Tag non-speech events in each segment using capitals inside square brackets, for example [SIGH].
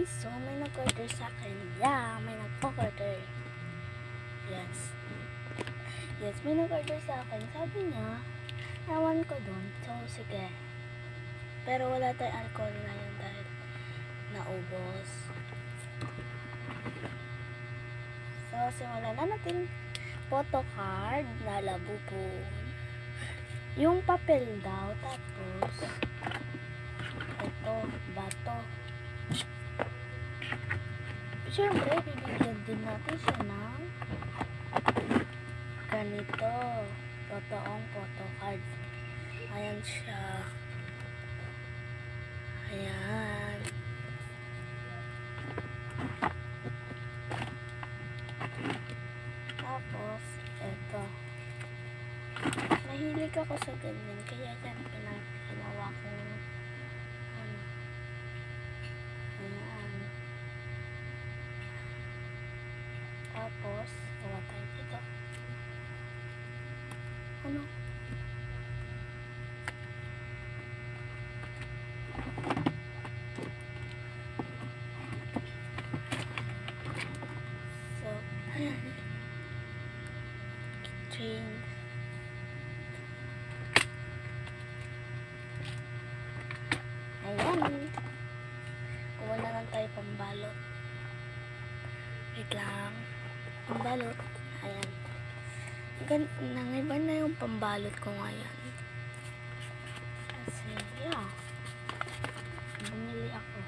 guys, so may nag-order sa akin. Yeah, may nag-order. Yes. Yes, may nag-order sa akin. Sabi niya, ewan ko dun. So, sige. Pero wala tayong alcohol ngayon dahil naubos. So, simulan na natin. Photo card na labubon. Yung papel daw, tapos ito, bato. Siyempre, bibigyan din natin siya ng ganito. Totoong photo card. Ayan siya. Ayan. Tapos, ito. Mahilig ako sa ganyan. Kaya yan, pinag ginawa ko. Ano. Ayan. Tapos, gawa tayo dito. Ano? So, [LAUGHS] ayan. Train. Ayan. Kuha na lang tayo pambalot. Wait lang. Pambalot. Ayan. Gan nangiba na yung pambalot ko ngayon. Kasi, yeah. Bumili ako.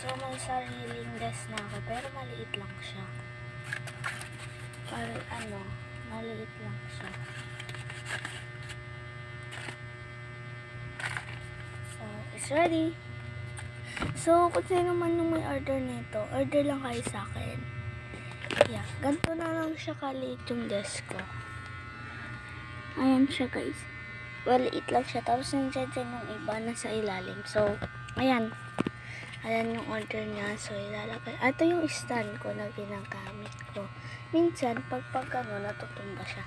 So, may sariling desk na ako, pero maliit lang siya. Para ano, maliit lang siya. So, it's ready. So, kung sino man yung may order nito, order lang kayo sa akin. Yeah, ganito na lang siya kaliit yung desk ko. Ayan siya guys. Maliit lang siya. Tapos nandiyan dyan yung iba na sa ilalim. So, ayan. Ayan yung order niya. So, ilalagay. Ah, Ito yung stand ko na ginagamit ko. Minsan, pag pag ano, natutumba siya.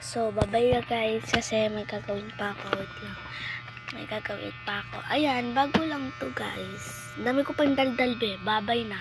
So, na guys. Kasi may gagawin pa ako. Wait lang. May gagawin pa ako. Ayan, bago lang to guys. Dami ko pang daldal be. Babay na.